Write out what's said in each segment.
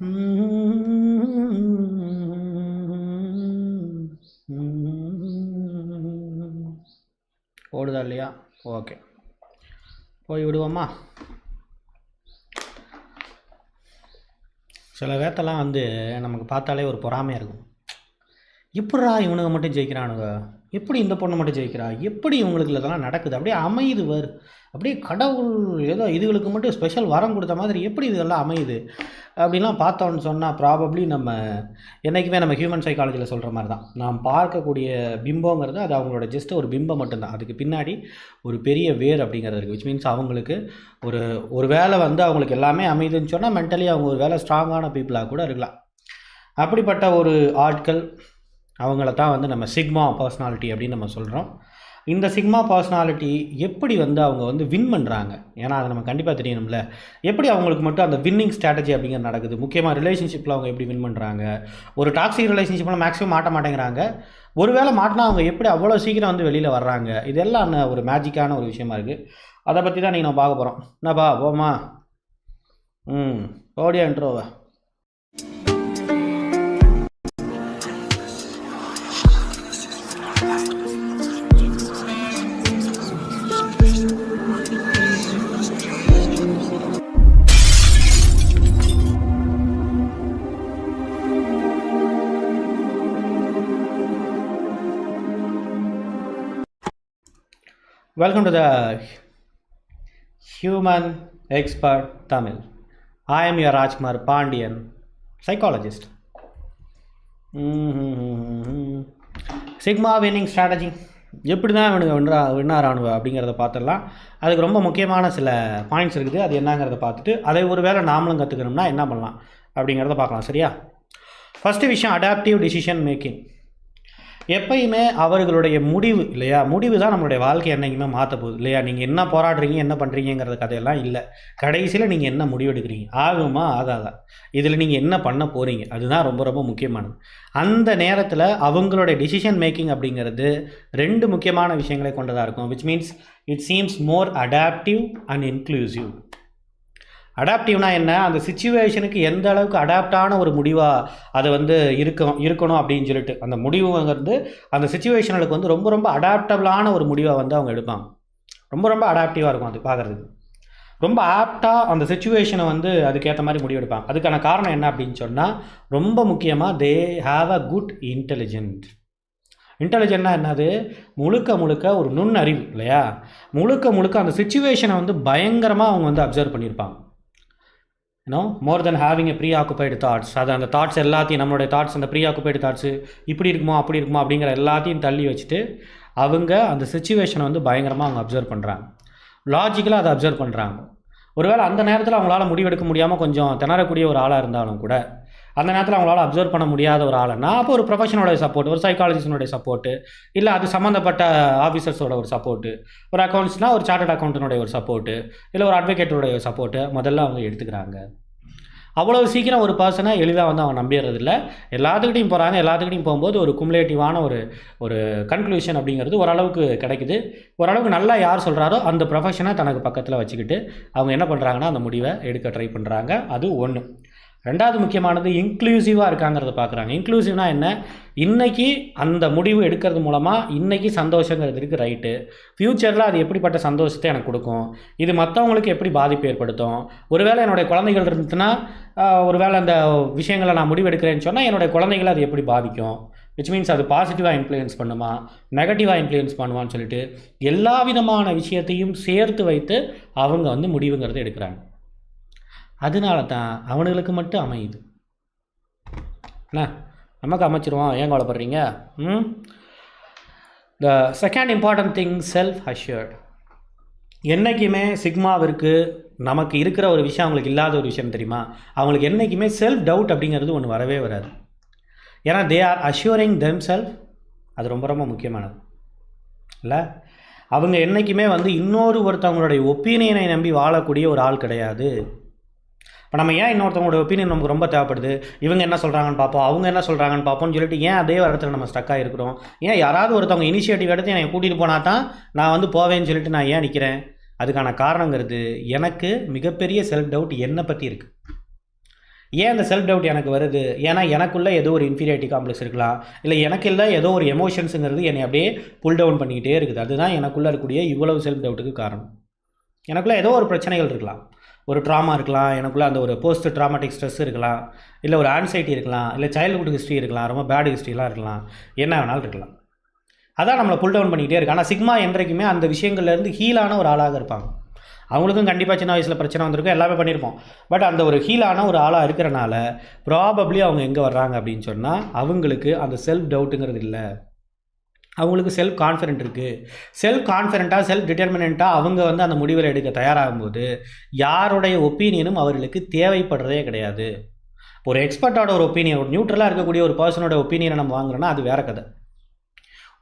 ஓடுதா இல்லையா? ஓகே. போய் விடுவோமா? சில வேத்தெல்லாம் வந்து நமக்கு பார்த்தாலே ஒரு பொறாமையாக இருக்கும். எப்படிடா இவனுங்க மட்டும் ஜெயிக்கிறானுங்க? எப்படி இந்த பொண்ணை மட்டும் ஜெயிக்கிறா? எப்படி இவங்களுக்கு இதெல்லாம் நடக்குது? அப்படியே அமையுது வர். அப்படியே கடவுள் ஏதோ இதுகளுக்கு மட்டும் ஸ்பெஷல் வரம் கொடுத்த மாதிரி எப்படி இதெல்லாம் அமையுது? அப்படிலாம் பார்த்தோன்னு சொன்னால் ப்ராபப்ளி நம்ம என்றைக்குமே நம்ம ஹியூமன் சைக்காலஜியில் சொல்கிற மாதிரி தான் நாம் பார்க்கக்கூடிய பிம்பங்கிறது அது அவங்களோட ஜஸ்ட் ஒரு பிம்பம் மட்டும்தான். அதுக்கு பின்னாடி ஒரு பெரிய வேர் அப்படிங்கிறது இருக்குது விச் மீன்ஸ் அவங்களுக்கு ஒரு ஒரு வேலை வந்து அவங்களுக்கு எல்லாமே அமைதுன்னு சொன்னால் மென்டலி அவங்க ஒரு வேலை ஸ்ட்ராங்கான பீப்புளாக கூட இருக்கலாம். அப்படிப்பட்ட ஒரு ஆட்கள் அவங்கள தான் வந்து நம்ம சிக்மா பர்சனாலிட்டி அப்படின்னு நம்ம சொல்கிறோம் இந்த சிக்மா பர்சனாலிட்டி எப்படி வந்து அவங்க வந்து வின் பண்ணுறாங்க ஏன்னா அதை நம்ம கண்டிப்பாக தெரியணும்ல. எப்படி அவங்களுக்கு மட்டும் அந்த வின்னிங் ஸ்ட்ராட்டஜி அப்படிங்கிறது நடக்குது? முக்கியமாக ரிலேஷன்ஷிப்பில் அவங்க எப்படி வின் பண்ணுறாங்க ஒரு டாக்ஸிக் ரிலேஷன்ஷிப்பில் மேக்ஸிமம் மாட்ட மாட்டேங்கிறாங்க. ஒருவேளை மாட்டினா அவங்க எப்படி அவ்வளோ சீக்கிரம் வந்து வெளியில் வர்றாங்க? இதெல்லாம் என்ன ஒரு மேஜிக்கான ஒரு விஷயமா இருக்குது அதை பற்றி தான் நீங்கள் நம்ம பார்க்க போகிறோம் என்னப்பா போமா ம் ஓடியா இன்ட்ரோவா Welcome to the Human Expert Tamil. I am your Rajkumar Pandian, psychologist. Sigma winning strategy எப்படி தான் இவனுங்க வின்ரா வின்னார் ஆணுவ அப்படிங்கிறத பார்த்துடலாம். அதுக்கு ரொம்ப முக்கியமான சில பாயிண்ட்ஸ் இருக்குது. அது என்னங்கிறத பார்த்துட்டு அதை ஒரு வேளை நாமளும் கற்றுக்கணும்னா என்ன பண்ணலாம் அப்படிங்கிறத பார்க்கலாம். சரியா? ஃபஸ்ட்டு விஷயம் அடாப்டிவ் டிசிஷன் மேக்கிங் எப்பயுமே அவர்களுடைய முடிவு இல்லையா? முடிவு தான் நம்மளுடைய வாழ்க்கை என்னைக்குமே மாற்ற போகுது இல்லையா? நீங்கள் என்ன போராடுறீங்க என்ன பண்ணுறீங்கிறது கதையெல்லாம் இல்லை. கடைசியில் நீங்கள் என்ன முடிவெடுக்கிறீங்க? ஆகுமா ஆகாதா? இதில் நீங்கள் என்ன பண்ண போகிறீங்க அதுதான் ரொம்ப ரொம்ப முக்கியமானது. அந்த நேரத்தில் அவங்களுடைய டிசிஷன் மேக்கிங் அப்படிங்கிறது ரெண்டு முக்கியமான விஷயங்களை கொண்டதாக இருக்கும். Which means it seems more adaptive and inclusive அடாப்டிவ்னா என்ன? அந்த சுச்சுவேஷனுக்கு எந்த அளவுக்கு அடாப்டான ஒரு முடிவாக அதை வந்து இருக்கும் இருக்கணும் அப்படின்னு சொல்லிட்டு. அந்த முடிவுங்கிறது அந்த சுச்சுவேஷனுக்கு வந்து ரொம்ப ரொம்ப அடாப்டபிளான ஒரு முடிவை வந்து அவங்க எடுப்பாங்க. ரொம்ப ரொம்ப அடாப்டிவாக இருக்கும் அது பார்க்குறதுக்கு. ரொம்ப ஆப்டாக அந்த சுச்சுவேஷனை வந்து அதுக்கேற்ற மாதிரி முடிவெடுப்பாங்க அதுக்கான காரணம் என்ன அப்படின்னு சொன்னால் ரொம்ப முக்கியமாக they have a good intelligent இன்டெலிஜென்ட்னா என்னது? முழுக்க முழுக்க ஒரு நுண்ணறிவு இல்லையா? முழுக்க முழுக்க அந்த சுச்சுவேஷனை வந்து பயங்கரமாக அவங்க வந்து அப்சர்வ் பண்ணியிருப்பாங்க. You know more then having a preoccupied thoughts அது அந்த தாட்ஸ் எல்லாத்தையும் நம்மளுடைய தாட்ஸ் அந்த ப்ரீ ஆக்குபைடு தாட்ஸு இப்படி இருக்குமோ அப்படி இருக்குமோ அப்படிங்கிற எல்லாத்தையும் தள்ளி வச்சுட்டு அவங்க அந்த சுச்சுவேஷனை வந்து பயங்கரமாக அவங்க அப்சர்வ் பண்ணுறாங்க லாஜிக்கலாக அதை அப்சர்வ் பண்ணுறாங்க ஒருவேளை அந்த நேரத்தில் அவங்களால முடிவெடுக்க முடியாமல் கொஞ்சம் திணறக்கூடிய ஒரு ஆளாக இருந்தாலும் கூட அந்த நேரத்தில் அவங்களால அப்சர்வ் பண்ண முடியாத ஒரு ஆளுன்னா அப்போ ஒரு ப்ரொஃபஷனோட சப்போர்ட் ஒரு சைக்காலஜிஸ்டனுடைய சப்போர்ட்டு இல்லை அது சம்மந்தப்பட்ட ஆஃபீஸர்ஸோட ஒரு சப்போர்ட்டு ஒரு அக்கௌண்ட்ஸ்னால் ஒரு சார்ட்டட் அக்கௌண்ட்டினுடைய ஒரு சப்போர்ட்டு இல்லை ஒரு அட்வொகேட்டோடைய சப்போர்ட்டு முதல்ல அவங்க எடுத்துக்கிறாங்க. அவ்வளோ சீக்கிரம் ஒரு பர்சனை எளிதாக வந்து அவன் நம்பிடுறதில்ல. எல்லாத்துக்கிட்டையும் போகிறாங்க எல்லாத்துக்கிட்டையும் போகும்போது ஒரு குமுலேட்டிவான ஒரு ஒரு கன்க்ளூஷன் அப்படிங்கிறது ஓரளவுக்கு கிடைக்குது. ஓரளவுக்கு நல்லா யார் சொல்கிறாரோ அந்த ப்ரொஃபஷனை தனக்கு பக்கத்தில் வச்சுக்கிட்டு அவங்க என்ன பண்ணுறாங்கன்னா அந்த முடிவை எடுக்க ட்ரை பண்ணுறாங்க அது ஒன்று ரெண்டாவது முக்கியமானது இன்க்ளூசிவாக இருக்காங்கிறத பார்க்குறாங்க இன்க்ளூசிவ்னா என்ன? இன்றைக்கி அந்த முடிவு எடுக்கிறது மூலமாக இன்றைக்கி சந்தோஷங்கிறது இருக்குது ரைட்டு ஃப்யூச்சரில் அது எப்படிப்பட்ட சந்தோஷத்தை எனக்கு கொடுக்கும்? இது மற்றவங்களுக்கு எப்படி பாதிப்பு ஏற்படுத்தும்? ஒருவேளை என்னுடைய குழந்தைகள் இருந்துச்சுன்னா ஒருவேளை அந்த விஷயங்களை நான் முடிவெடுக்கிறேன்னு சொன்னால் என்னுடைய குழந்தைகளை அது எப்படி பாதிக்கும்? விச் மீன்ஸ் அது பாசிட்டிவாக இன்ஃப்ளூயன்ஸ் பண்ணுமா? நெகட்டிவாக இன்ஃப்ளூயன்ஸ் பண்ணுவான்னு சொல்லிட்டு எல்லா விதமான விஷயத்தையும் சேர்த்து வைத்து அவங்க வந்து முடிவுங்கிறத எடுக்கிறாங்க. அதனால தான் அவனுங்களுக்கு மட்டும் அமையுது. என்ன நமக்கு அமைச்சிருவோம் ஏன் கவலைப்படுறீங்க? ம்? The second important thing self assured என்றைக்குமே சிக்மாவிற்கு நமக்கு இருக்கிற ஒரு விஷயம் அவங்களுக்கு இல்லாத ஒரு விஷயம் தெரியுமா? அவங்களுக்கு என்றைக்குமே செல்ஃப் டவுட் அப்படிங்கிறது ஒன்று வரவே வராது. ஏன்னா they are assuring them self அது ரொம்ப ரொம்ப முக்கியமானது. இல்லை? அவங்க என்றைக்குமே வந்து இன்னொரு ஒருத்தவங்களுடைய ஒப்பீனியனை நம்பி வாழக்கூடிய ஒரு ஆள் கிடையாது. இப்போ நம்ம ஏன் இன்னொருத்தவங்களோட ஒப்பீனியன் நமக்கு ரொம்ப தேவைப்படுது? இவங்க என்ன சொல்கிறாங்கன்னு பார்ப்போம். அவங்க என்ன சொல்கிறாங்கன்னு பார்ப்போம்னு சொல்லிட்டு ஏன் அதே இடத்துல நம்ம ஸ்டக்காக இருக்கிறோம்? ஏன் யாராவது ஒருத்தவங்க இனிஷியேட்டிவ் எடுத்து என்னை கூட்டிகிட்டு போனால் தான் நான் வந்து போவேன்னு சொல்லிட்டு நான் ஏன் நிற்கிறேன் அதுக்கான காரணங்கிறது எனக்கு மிகப்பெரிய செல்ஃப் டவுட் என்னை பற்றி இருக்குது ஏன் அந்த செல்ஃப் டவுட் எனக்கு வருது? ஏன்னா எனக்குள்ளே ஏதோ ஒரு இன்ஃபீரியாரிட்டி காம்ப்ளெக்ஸ் இருக்கலாம். இல்லை எனக்கு இல்லை ஏதோ ஒரு எமோஷன்ஸுங்கிறது என்னை அப்படியே புல் டவுன் பண்ணிக்கிட்டே இருக்குது. அதுதான் எனக்குள்ளே இருக்கக்கூடிய இவ்வளவு செல்ஃப் டவுட்டுக்கு காரணம். எனக்குள்ளே ஏதோ ஒரு பிரச்சனைகள் இருக்கலாம். ஒரு ட்ராமா இருக்கலாம் எனக்குள்ளே அந்த ஒரு போஸ்ட் ட்ராமாட்டிக் ஸ்ட்ரெஸ் இருக்கலாம் இல்லை ஒரு ஆன்சைட்டி இருக்கலாம் இல்லை சைல்டுஹுட் ஹிஸ்ட்ரி இருக்கலாம் ரொம்ப பேட் ஹிஸ்ட்ரிலாம் இருக்கலாம் என்ன வேணாலும் இருக்கலாம். அதான் நம்மளை புல் டவுன் பண்ணிக்கிட்டே இருக்கு. ஆனால் சிக்மா என்றைக்குமே அந்த விஷயங்கள்லேருந்து ஹீலான ஒரு ஆளாக இருப்பாங்க. அவங்களுக்கும் கண்டிப்பாக சின்ன வயசில் பிரச்சனை வந்திருக்கும் எல்லாமே பண்ணியிருப்போம் பட் அந்த ஒரு ஹீலான ஒரு ஆளாக இருக்கிறனால ப்ராபப்ளி அவங்க எங்கே வர்றாங்க அப்படின்னு சொன்னால் அவங்களுக்கு அந்த செல்ஃப் டவுட்டுங்கிறது இல்லை. அவங்களுக்கு செல்ஃப் கான்ஃபிடென்ட் இருக்குது செல்ஃப் கான்ஃபிடென்ட்டாக செல்ஃப் டிட்டர்மினண்ட்டாக அவங்க வந்து அந்த முடிவில் எடுக்க தயாராகும்போது யாருடைய ஒப்பீனியனும் அவர்களுக்கு தேவைப்படுறதே கிடையாது. ஒரு எக்ஸ்பர்ட்டோட ஒரு ஒப்பீனியன் ஒரு நியூட்ரலாக இருக்கக்கூடிய ஒரு பர்சனோட ஒப்பீனியனை நம்ம வாங்குறோன்னா அது வேறு கதை.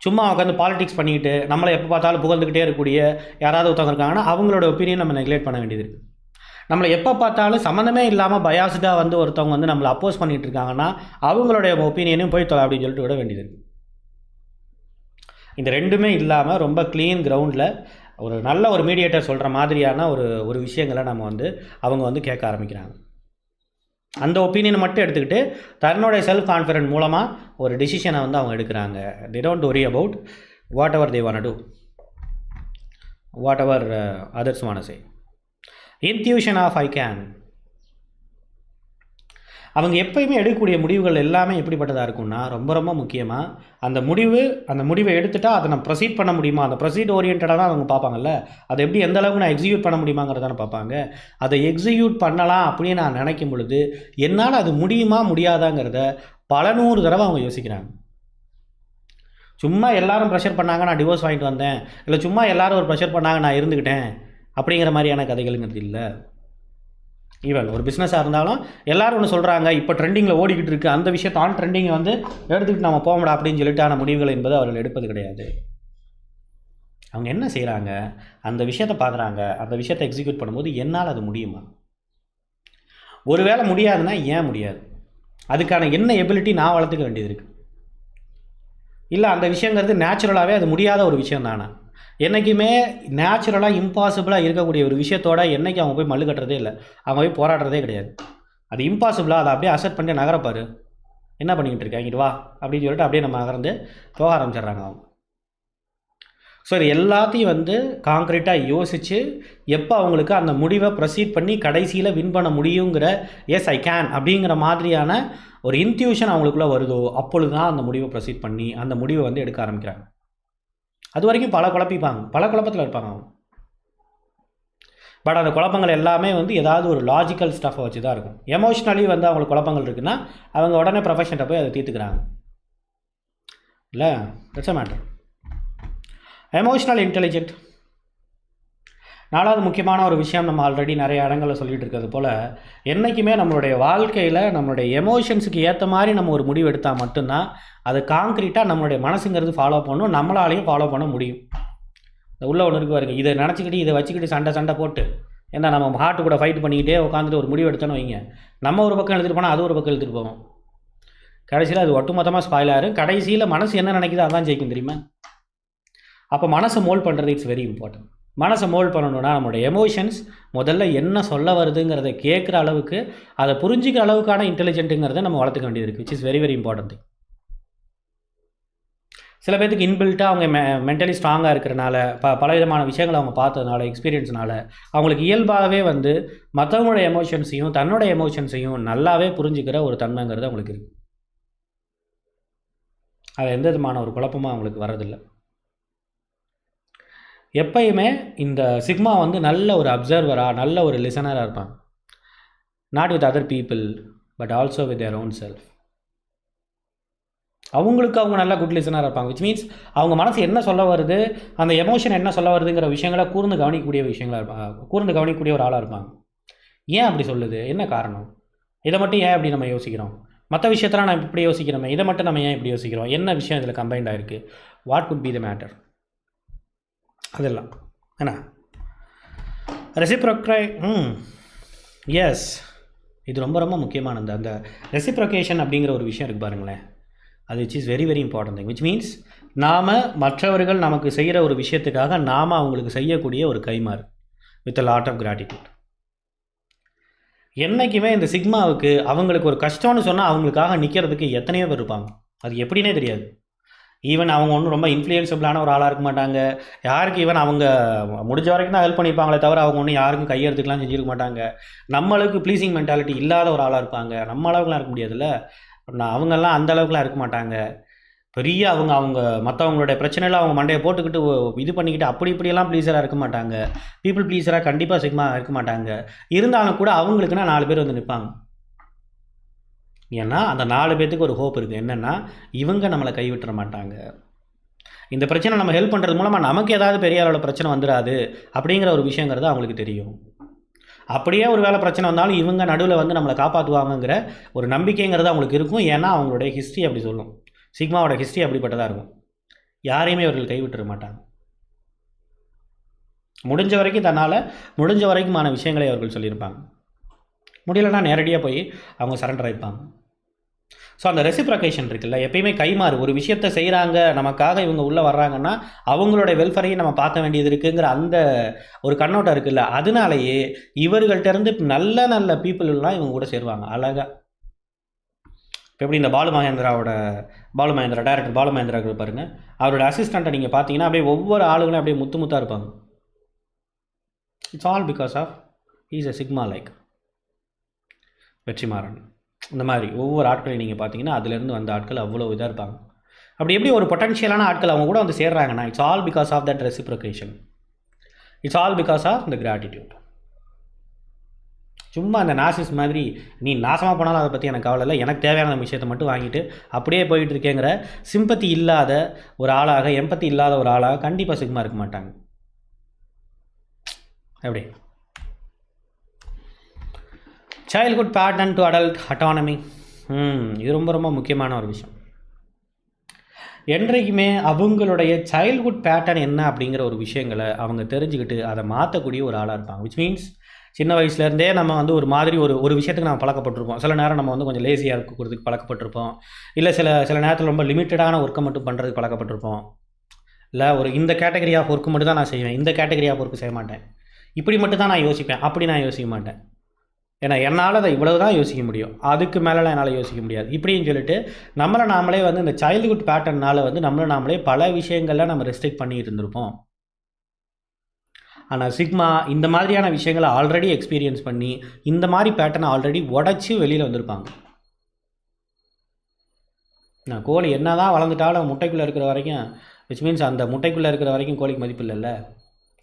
சும்மா உட்காந்து பாலிடிக்ஸ் பண்ணிக்கிட்டு நம்மளை எப்போ பார்த்தாலும் புகழ்ந்துக்கிட்டே இருக்கக்கூடிய யாராவது ஒருத்தவங்க இருக்காங்கன்னா அவங்களோட ஒப்பீனியன் நம்ம நெக்லெக்ட் பண்ண வேண்டியது இருக்குது நம்மளை எப்போ பார்த்தாலும் சம்மந்தமே இல்லாமல் பயாஸ்டாக வந்து ஒருத்தவங்க வந்து நம்மளை அப்போஸ் பண்ணிகிட்டு இருக்காங்கன்னா அவங்களுடைய ஒப்பீனியனும் போய் தொலை அப்படின்னு சொல்லிட்டு விட வேண்டியது இருக்குது இந்த ரெண்டுமே இல்லாமல் ரொம்ப க்ளீன் கிரவுண்டில் ஒரு நல்ல ஒரு மீடியேட்டர் சொல்கிற மாதிரியான ஒரு ஒரு விஷயங்களை நம்ம வந்து அவங்க வந்து கேட்க ஆரம்பிக்கிறாங்க. அந்த ஒப்பீனியனை மட்டும் எடுத்துக்கிட்டு தன்னுடைய செல்ஃப் கான்ஃபிடென்ட் மூலமாக ஒரு டிசிஷனை வந்து அவங்க எடுக்கிறாங்க. They don't worry about whatever they want to whatever others want say intuition of I can அவங்க எப்பயுமே எடுக்கக்கூடிய முடிவுகள் எல்லாமே எப்படிப்பட்டதாக இருக்கும்னா ரொம்ப ரொம்ப முக்கியமாக அந்த முடிவு அந்த முடிவை எடுத்துட்டால் அதை நான் ப்ரொசீட் பண்ண முடியுமா? அந்த ப்ரொசீட் ஓரியன்டாக தான் அவங்க பார்ப்பாங்கல்ல? அதை எப்படி எந்த அளவுக்கு நான் எக்ஸிக்யூட் பண்ண முடியுமாங்கிறதான பார்ப்பாங்க. அதை எக்ஸிக்யூட் பண்ணலாம் அப்படின்னு நான் நினைக்கும் பொழுது என்னால் அது முடியுமா முடியாதாங்கிறத பல நூறு தடவை அவங்க யோசிக்கிறாங்க. சும்மா எல்லாரும் ப்ரெஷர் பண்ணாங்க நான் டிவோர்ஸ் வாங்கிட்டு வந்தேன். இல்லை சும்மா எல்லாரும் ஒரு ப்ரெஷர் பண்ணாங்க நான் இருந்துக்கிட்டேன் அப்படிங்கிற மாதிரியான கதைகளுங்கிறது இல்லை. ஈவன் ஒரு பிஸ்னஸாக இருந்தாலும் எல்லோரும் ஒன்று சொல்கிறாங்க இப்போ ட்ரெண்டிங்கில் ஓடிக்கிட்டு இருக்குது அந்த விஷயத்தை ஆன் ட்ரெண்டிங்கை வந்து எடுத்துக்கிட்டு நம்ம போகமுடா அப்படின்னு சொல்லிட்டான முடிவுகள் என்பது அவர்கள் எடுப்பது கிடையாது. அவங்க என்ன செய்கிறாங்க அந்த விஷயத்தை பார்க்குறாங்க அந்த விஷயத்தை எக்ஸிக்யூட் பண்ணும்போது என்னால் அது முடியுமா? ஒருவேளை முடியாதுன்னா ஏன் முடியாது? அதுக்கான என்ன எபிலிட்டி நான் வளர்த்துக்க வேண்டியது இருக்குது இல்லை அந்த விஷயங்கிறது நேச்சுரலாகவே அது முடியாத ஒரு விஷயம் தானே என்றைக்குமே நேச்சுரலாக இம்பாசிபிளாக இருக்கக்கூடிய ஒரு விஷயத்தோட என்றைக்கு அவங்க போய் மல்லு கட்டுறதே இல்லை. அவங்க போய் போராடுறதே கிடையாது. அது இம்பாசிபிளாக அதை அப்படியே அசெப்ட் பண்ணி நகரப்பார் என்ன பண்ணிக்கிட்டு இருக்காங்க வா. அப்படின்னு சொல்லிட்டு அப்படியே நம்ம நகர்ந்து போக ஆரம்பிச்சிடுறாங்க அவங்க. ஸோ இது எல்லாத்தையும் வந்து காங்க்ரீட்டாக யோசித்து எப்போ அவங்களுக்கு அந்த முடிவை ப்ரொசீட் பண்ணி கடைசியில் வின் பண்ண முடியுங்கிற எஸ் ஐ கேன் அப்படிங்கிற மாதிரியான ஒரு இன்ட்யூஷன் அவங்களுக்குள்ளே வருதோ அப்பொழுது தான் அந்த முடிவை ப்ரொசீட் பண்ணி அந்த முடிவை வந்து எடுக்க ஆரம்பிக்கிறாங்க. அது வரைக்கும் பல குழப்பிப்பாங்க. பல குழப்பத்தில் இருப்பாங்க அவங்க. பட் அந்த குழப்பங்கள் எல்லாமே வந்து ஏதாவது ஒரு லாஜிக்கல் ஸ்டஃப்பை வச்சு தான் இருக்கும். எமோஷ்னலி வந்து அவங்களுக்கு குழப்பங்கள் இருக்குன்னா அவங்க உடனே ப்ரொஃபஷன்கிட்ட போய் அதை தீர்த்துக்கிறாங்க. இல்லை? It's a matter emotional intelligent நாலாவது முக்கியமான ஒரு விஷயம் நம்ம ஆல்ரெடி நிறைய இடங்களில் சொல்லிட்டு இருக்கிறது போல் என்றைக்குமே நம்மளுடைய வாழ்க்கையில் நம்மளுடைய எமோஷன்ஸுக்கு ஏற்ற மாதிரி நம்ம ஒரு முடிவு எடுத்தால் மட்டும்தான் அது காங்க்ரீட்டாக நம்மளுடைய மனசுங்கிறது ஃபாலோ பண்ணும் நம்மளாலையும் ஃபாலோ பண்ண முடியும். இந்த உள்ள ஒன்று இருக்கு பாருங்க இதை நினச்சிக்கிட்டு இதை வச்சுக்கிட்டு சண்டை சண்டை போட்டு ஏன்னா நம்ம ஹார்ட்டு கூட ஃபைட் பண்ணிக்கிட்டே உட்காந்துட்டு ஒரு முடிவு எடுத்தோன்னு வைங்க நம்ம ஒரு பக்கம் எழுதிட்டு போனால் அது ஒரு பக்கம் எழுதிட்டு போவோம். கடைசியில் அது ஒட்டுமொத்தமாக ஸ்பாயில் ஆயிரும். கடைசியில் மனசு என்ன நினைக்குதோ அதான் ஜெயிக்கும் தெரியுமா? அப்போ மனசை மோல்ட் பண்ணுறது இட்ஸ் வெரி இம்பார்ட்டன்ட் மனசை மோல்ட் பண்ணணும்னா நம்மளுடைய எமோஷன்ஸ் முதல்ல என்ன சொல்ல வருதுங்கிறத கேட்குற அளவுக்கு அதை புரிஞ்சிக்கிற அளவுக்கான இன்டெலிஜென்ட்டுங்கிறத நம்ம வளர்த்துக்க வேண்டியது இருக்குது which is very very important சில பேர்த்துக்கு இன்பில்ட்டாக அவங்க மெ மென்டலி ஸ்ட்ராங்காக இருக்கிறனால ப பல விதமான விஷயங்களை அவங்க பார்த்ததுனால எக்ஸ்பீரியன்ஸ்னால அவங்களுக்கு இயல்பாகவே வந்து மற்றவங்களோட எமோஷன்ஸையும் தன்னோட எமோஷன்ஸையும் நல்லாவே புரிஞ்சுக்கிற ஒரு தன்மைங்கிறது அவங்களுக்கு இருக்குது அது எந்த விதமான ஒரு குழப்பமும் அவங்களுக்கு வரதில்லை எப்பயுமே இந்த சிக்மா வந்து நல்ல ஒரு அப்சர்வராக நல்ல ஒரு லிசனராக இருப்பாங்க not with other people but also with their own self அவங்களுக்கு அவங்க நல்லா குட் லிசனாக இருப்பாங்க. விச் மீன்ஸ் அவங்க மனசு என்ன சொல்ல வருது அந்த எமோஷன் என்ன சொல்ல வருதுங்கிற விஷயங்களை கூர்ந்து கவனிக்கக்கூடிய விஷயங்களாக இருப்பாங்க கூர்ந்து கவனிக்கக்கூடிய ஒரு ஆளாக இருப்பாங்க. ஏன் அப்படி சொல்லுது? என்ன காரணம்? இதை மட்டும் ஏன் அப்படி நம்ம யோசிக்கிறோம்? மற்ற விஷயத்தெல்லாம் நான் இப்படி யோசிக்கிறோமே இதை மட்டும் நம்ம ஏன் இப்படி யோசிக்கிறோம்? என்ன விஷயம் இதில் கம்பைண்ட் ஆகிருக்கு what could be the matter அதெல்லாம். என்ன ரெசிப்ரோக்ரை ம் எஸ் இது ரொம்ப ரொம்ப முக்கியமானது. அந்த ரெசிப்ரோகேஷன் அப்படிங்கிற ஒரு விஷயம் இருக்குது பாருங்களேன். அது which is very very important thing which means நாம் மற்றவர்கள் நமக்கு செய்கிற ஒரு விஷயத்துக்காக நாம் அவங்களுக்கு செய்யக்கூடிய ஒரு கைமாறு வித் லாட் ஆஃப் கிராட்டிடியூட் என்றைக்குமே இந்த சிக்மாவுக்கு அவங்களுக்கு ஒரு கஷ்டம்னு சொன்னால் அவங்களுக்காக நிற்கிறதுக்கு எத்தனையோ பேர் இருப்பாங்க. அது எப்படின்னே தெரியாது. ஈவன் அவங்க ஒன்றும் ரொம்ப இன்ஃப்ளூயன்சபிளான ஒரு ஆளாக இருக்க மாட்டாங்க. யாருக்கு ஈவன் அவங்க முடிஞ்ச வரைக்கும் தான் ஹெல்ப் பண்ணியிருப்பாங்களே தவிர அவங்க ஒன்றும் யாருக்கும் கையெழுத்துக்கெலாம் செஞ்சிருக்க மாட்டாங்க. நம்மளுக்கு ப்ளீஸிங் ப்ளீசிங் மென்டாலிட்டி இல்லாத ஒரு ஆளாக இருப்பாங்க. நம்ம அளவுக்குலாம் இருக்க முடியாதுல்ல. நான் அவங்கெல்லாம் அந்த அளவுக்குலாம் இருக்க மாட்டாங்க. பெரிய அவங்க அவங்க மற்றவங்களுடைய பிரச்சனையில் அவங்க மண்டையை போட்டுக்கிட்டு இது பண்ணிக்கிட்டு அப்படி இப்படியெல்லாம் ப்ளீஸராக இருக்க மாட்டாங்க. பீப்புள் ப்ளீஸராக கண்டிப்பாக சிக்மா இருக்க மாட்டாங்க. இருந்தாலும் கூட அவங்களுக்குன்னா நாலு பேர் வந்து நிற்பாங்க ஏன்னா அந்த நாலு பேர்த்துக்கு ஒரு ஹோப் இருக்குது என்னென்னா இவங்க நம்மளை கைவிட்டுற மாட்டாங்க. இந்த பிரச்சனை நம்ம ஹெல்ப் பண்ணுறது மூலமாக நமக்கு ஏதாவது பெரிய அளவில் பிரச்சனை வந்துடாது அப்படிங்கிற ஒரு விஷயங்கிறது அவங்களுக்கு தெரியும். அப்படியே ஒரு வேலை பிரச்சனை வந்தாலும் இவங்க நடுவில் வந்து நம்மளை காப்பாற்றுவாங்கங்கிற ஒரு நம்பிக்கைங்கிறது அவங்களுக்கு இருக்கும். ஏன்னா அவங்களுடைய ஹிஸ்ட்ரி அப்படி சொல்லும். சிக்மாவோட ஹிஸ்ட்ரி அப்படிப்பட்டதாக இருக்கும். யாரையுமே அவர்கள் கைவிட்டுற மாட்டாங்க. முடிஞ்ச வரைக்கும் தன்னால் முடிஞ்ச வரைக்குமான விஷயங்களை அவர்கள் சொல்லியிருப்பாங்க. முடியலன்னா நேரடியாக போய் அவங்க சரண்டர் ஆகிப்பாங்க ஸோ அந்த ரெசிப்ரகேஷன் இருக்குல்ல எப்பயுமே கைமாறு. ஒரு விஷயத்தை செய்கிறாங்க நமக்காக இவங்க உள்ளே வர்றாங்கன்னா அவங்களோட வெல்ஃபரையும் நம்ம பார்க்க வேண்டியது இருக்குங்கிற அந்த ஒரு கண்ணோட்டம் இருக்குல்ல. அதனாலேயே இவர்கள்ட்டேருந்து நல்ல நல்ல பீப்புளெலாம் இவங்க கூட சேருவாங்க அழகாக இப்போ எப்படி இந்த பாலு மகேந்திராவோட பாலு மகேந்திரா டேரக்டர் பாலு மகேந்திரா பாருங்கள் பாருங்க. அவரோட அசிஸ்டண்ட்டை நீங்கள் பார்த்தீங்கன்னா அப்படியே ஒவ்வொரு ஆளுகளும் அப்படியே முத்து முத்தாக இருப்பாங்க. It's all because of is a sigma like Vetrimaaran. இந்த மாதிரி ஒவ்வொரு ஆட்களையும் நீங்கள் பார்த்தீங்கன்னா அதுலேருந்து வந்த ஆட்கள் அவ்வளோ இதாக இருப்பாங்க. அப்படி எப்படி ஒரு பொட்டன்ஷியலான ஆட்கள் அவங்க கூட வந்து சேர்றாங்கன்னா it's all because of that reciprocation it's all because of the gratitude சும்மா அந்த நாசிஸ் மாதிரி நீ நாசமாக போனாலும் அதை பற்றி எனக்கு கவலை இல்லை. எனக்கு தேவையான விஷயத்தை மட்டும் வாங்கிட்டு அப்படியே போயிட்டு இருக்கேங்கிற சிம்பத்தி இல்லாத ஒரு ஆளாக எம்பத்தி இல்லாத ஒரு ஆளாக கண்டிப்பாக சிக்மா இருக்க மாட்டாங்க. எப்படி? Childhood pattern to adult autonomy ம் இது ரொம்ப ரொம்ப முக்கியமான ஒரு விஷயம். என்றைக்குமே அவங்களுடைய சைல்ட்ஹுட் பேட்டர்ன் என்ன அப்படிங்கிற ஒரு விஷயங்களை அவங்க தெரிஞ்சுக்கிட்டு அதை மாற்றக்கூடிய ஒரு ஆளாக இருப்பாங்க. விச் மீன்ஸ் சின்ன வயசுலேருந்தே நம்ம வந்து ஒரு மாதிரி ஒரு ஒரு விஷயத்துக்கு நம்ம பழக்கப்பட்டிருப்போம். சில நேரம் நம்ம வந்து கொஞ்சம் லேசியாக இருக்கிறதுக்கு பழக்கப்பட்டிருப்போம். இல்லை சில சில நேரத்தில் ரொம்ப லிமிட்டடான ஒர்க்கை மட்டும் பண்ணுறதுக்கு பழக்கப்பட்டிருப்போம். இல்லை ஒரு இந்த கேட்டகரி ஆஃப் ஒர்க்கு மட்டும் தான் நான் செய்வேன். இந்த கேட்டகரி ஆஃப் ஒர்க்கு செய்ய மாட்டேன். இப்படி மட்டும் தான் நான் யோசிப்பேன். அப்படி நான் யோசிக்க மாட்டேன். ஏன்னா என்னால் அதை இவ்வளவு தான் யோசிக்க முடியும். அதுக்கு மேலெலாம் என்னால் யோசிக்க முடியாது. இப்படின்னு சொல்லிட்டு நம்மளை நாமளே வந்து இந்த சைல்டுஹுட் பேட்டர்னால் வந்து நம்மளை நாமளே பல விஷயங்கள்ல நம்ம ரெஸ்ட்ரிக்ட் பண்ணி இருந்திருப்போம். ஆனால் சிக்மா இந்த மாதிரியான விஷயங்களை ஆல்ரெடி எக்ஸ்பீரியன்ஸ் பண்ணி இந்த மாதிரி பேட்டர்னை ஆல்ரெடி உடச்சி வெளியில் வந்திருப்பாங்க. நான் கோழி என்ன தான் வளர்ந்துட்டாலும் முட்டைக்குள்ளே இருக்கிற வரைக்கும் விச் மீன்ஸ் அந்த முட்டைக்குள்ளே இருக்கிற வரைக்கும் கோழிக்கு மதிப்பு இல்லைல்ல?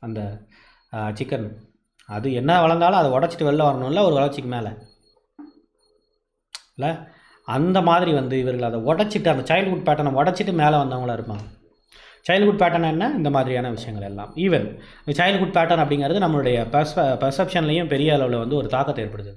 அந்த சிக்கன் அது என்ன வளர்ந்தாலும் அதை உடச்சிட்டு வெளில வரணும்ல ஒரு வளர்ச்சிக்கு மேலே. இல்லை? அந்த மாதிரி வந்து இவர்கள் அதை உடச்சிட்டு அந்த சைல்ட்ஹுட் பேட்டர்னை உடச்சிட்டு மேலே வந்தவங்களா இருப்பாங்க. சைல்ட்ஹுட் பேட்டர்ன் என்ன? இந்த மாதிரியான விஷயங்கள் எல்லாம். ஈவன் சைல்ட்ஹுட் பேட்டர்ன் அப்படிங்கிறது நம்மளுடைய பெர்ச பெர்செப்ஷன்லேயும் பெரிய அளவில் வந்து ஒரு தாக்கத்தை ஏற்படுது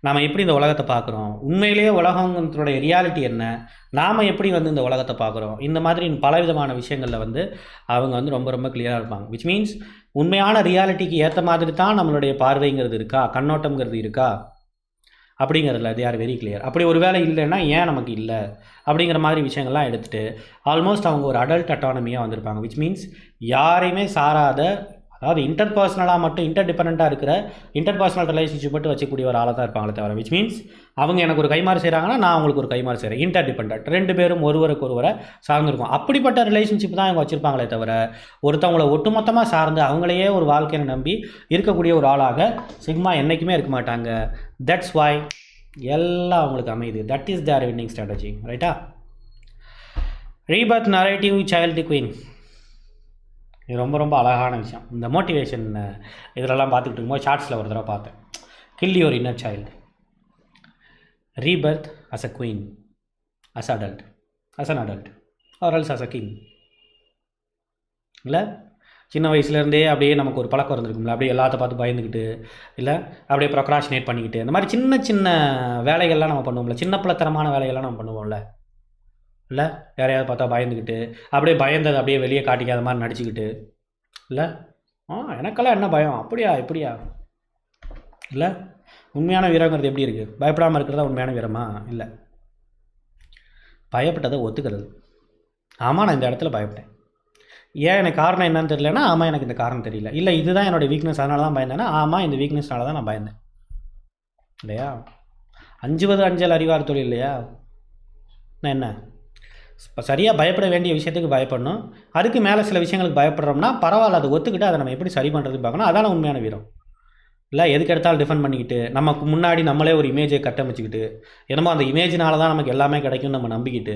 நாம் எப்படி இந்த உலகத்தை பார்க்குறோம்? உண்மையிலேயே உலகத்தினுடைய ரியாலிட்டி என்ன? நாம் எப்படி வந்து இந்த உலகத்தை பார்க்குறோம்? இந்த மாதிரி பலவிதமான விஷயங்களில் வந்து அவங்க வந்து ரொம்ப ரொம்ப கிளியராக இருப்பாங்க. விச் மீன்ஸ் உண்மையான ரியாலிட்டிக்கு ஏற்ற மாதிரி தான் நம்மளுடைய பார்வைங்கிறது இருக்கா? கண்ணோட்டங்கிறது இருக்கா? அப்படிங்கிறதுல தே ஆர் வெரி கிளியர் அப்படி ஒரு வேலை இல்லைன்னா ஏன் நமக்கு இல்லை? அப்படிங்கிற மாதிரி விஷயங்கள்லாம் எடுத்துகிட்டு ஆல்மோஸ்ட் அவங்க ஒரு அடல்ட் அட்டானமியாக வந்திருப்பாங்க. விச் மீன்ஸ் யாரையுமே சாராத அதாவது இன்டர் பர்சனலாக மட்டும் இன்டர் டிபெண்ட்டாக இருக்கிற இன்டர் பர்சனல் ரிலேஷன்ஷிப் மட்டும் வச்சக்கூடிய ஒரு ஆளாக தான் இருப்பாங்களே தவிர விச் மீன்ஸ் அவங்க எனக்கு ஒரு கைமாறு செய்கிறாங்கன்னா நான் அவங்களுக்கு ஒரு கைமாறு செய்கிறேன் இன்டர் டிபெண்ட் ரெண்டு பேரும் ஒருவருக்கு ஒருவரை சார்ந்திருக்கும். அப்படிப்பட்ட ரிலேஷன்ஷிப் தான் அவங்க வச்சுருப்பாங்களே தவிர ஒருத்தவங்களை ஒட்டுமொத்தமாக சார்ந்து அவங்களையே ஒரு வாழ்க்கையை நம்பி இருக்கக்கூடிய ஒரு ஆளாக சிக்மா என்றைக்குமே இருக்க மாட்டாங்க. தட்ஸ் வாய் எல்லாம் அவங்களுக்கு அமையுது. That is their winning strategy ரைட்டா ரீபர்த் நரேட்டிவ் சைல்டு குயின் இது ரொம்ப ரொம்ப அழகான விஷயம். இந்த மோட்டிவேஷன் இதிலெல்லாம் பார்த்துக்கிட்டு இருக்கும்போது ஷார்ட்ஸில் ஒரு தடவை பார்த்தேன். Kill your inner child rebirth as a queen as adult as an adult or else as a king இல்லை? சின்ன வயசுலேருந்தே அப்படியே நமக்கு ஒரு பழக்கம் இருந்திருக்கும்ல. அப்படியே எல்லாத்த பார்த்து பயந்துக்கிட்டு இல்லை? அப்படியே ப்ரொக்ராஷினேட் பண்ணிக்கிட்டு இந்த மாதிரி சின்ன சின்ன வேலைகள்லாம் நம்ம பண்ணுவோம்ல. சின்ன பலத்தரமான வேலைகள்லாம் நம்ம பண்ணுவோம்ல. இல்லை யாரையாவது பார்த்தா பயந்துக்கிட்டு அப்படியே பயந்தது அப்படியே வெளியே காட்டிக்காத மாதிரி நடிச்சுக்கிட்டு இல்லை? ஆ எனக்கெல்லாம் என்ன பயம்? அப்படியா இப்படியா? இல்லை? உண்மையான வீரங்கிறது எப்படி இருக்குது பயப்படாமல் இருக்கிறதா உண்மையான வீரமா? இல்லை. பயப்பட்டதை ஒத்துக்கிறது. ஆமாம் நான் இந்த இடத்துல பயப்பட்டேன். ஏன் எனக்கு காரணம் என்னன்னு தெரியலனா ஆமாம் எனக்கு இந்த காரணம் தெரியல. இல்லை இதுதான் என்னோடய வீக்னஸ் அதனால தான் பயந்தேன்னா ஆமாம் இந்த வீக்னஸ்னால தான் நான் பயந்தேன். இல்லையா? அஞ்சுவது அஞ்சல் அறிவார் தொழில் இல்லையா? நான் என்ன? இப்போ சரியாக பயப்பட வேண்டிய விஷயத்துக்கு பயப்படணும். அதுக்கு மேலே சில விஷயங்களுக்கு பயப்படுறோம்னா பரவாயில்ல அதை ஒத்துக்கிட்டு அதை நம்ம எப்படி சரி பண்ணுறதுன்னு பார்க்கணும். அதான உண்மையான வீரம். இல்லை எதுக்கு எடுத்தாலும் டிஃபெண்ட் பண்ணிக்கிட்டு நமக்கு முன்னாடி நம்மளே ஒரு இமேஜை கட்டமைச்சிக்கிட்டு என்னமோ அந்த இமேஜினால தான் நமக்கு எல்லாமே கிடைக்கும்னு நம்ம நம்பிக்கிட்டு